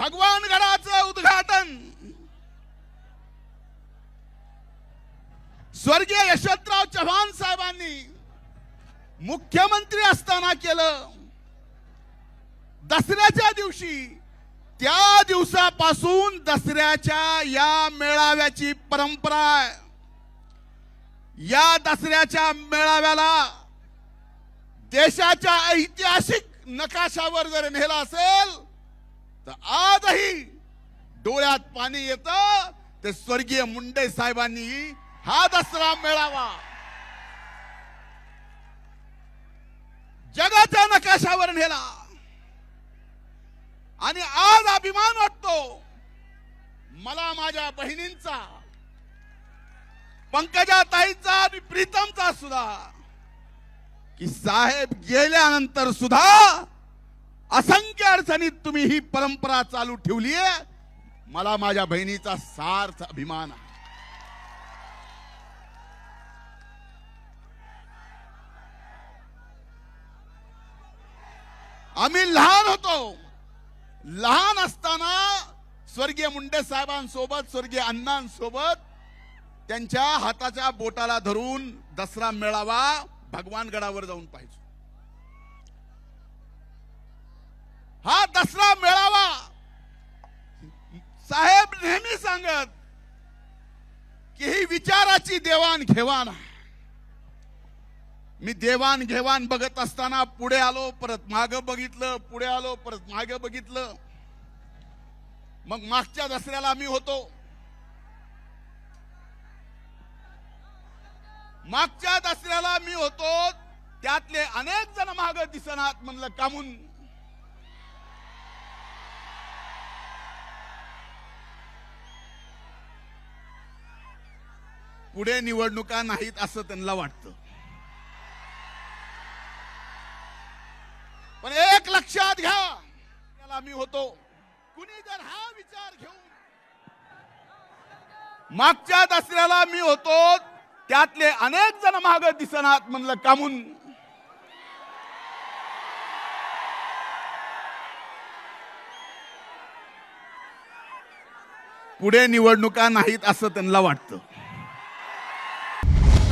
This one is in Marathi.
भगवानगडाचं उद्घाटन. स्वर्गीय यशवंतराव चव्हाण साहेबांनी मुख्यमंत्री असताना केलं. दसऱ्याच्या दिवशी त्या दिवसापासून दसऱ्याच्या या मेळाव्याची परंपरा आहे. या दसऱ्याच्या मेळाव्याला देशाच्या ऐतिहासिक नकाशावर जर नेला असेल तर आज नाही. डोळ्यात पाणी येत ते स्वर्गीय मुंडे साहेबांनी हा दसरा मिळावा. जगाच्या नकाशावर नेला. आणि आज अभिमान वाटतो मला माझ्या बहिणींचा पंकजा ताईचा आणि प्रीतमचा सुद्धा की साहेब गेल्यानंतर सुद्धा असंख्य अडचणीत तुम्ही ही परंपरा चालू ठेवली आहे. मला माझ्या बहिणीचा सार्थ अभिमान आहे. आम्ही लहान होतो. लहान असताना स्वर्गीय मुंडे साहेबांसोबत स्वर्गीय अण्णांसोबत त्यांच्या हाताच्या बोटाला धरून दसरा मेळावा भगवानगडावर जाऊन पाहिजे हा दसरा मेळावा साहेब नेहमी सांगत की ही विचाराची देवाणघेवाण मी देवाणघेवाण बघत असताना पुढे आलो परत माग बघितलं पुढे आलो परत मागे बघितलं. मग मागच्या दसऱ्याला मी होतो. मागच्या दसऱ्याला मी होतो. त्यातले अनेक जण माग दिसनात म्हणलं कामून पुढे निवडणुका नाहीत असं त्यांना वाटतं. पण एक लक्षात घ्या त्याला मी होतो. कुणी जर हा विचार घेऊन मागच्या दसऱ्याला मी होतो त्यातले अनेक जण माग दिसनात म्हणलं कामून. पुढे निवडणुका नाहीत असं त्यांना वाटतं.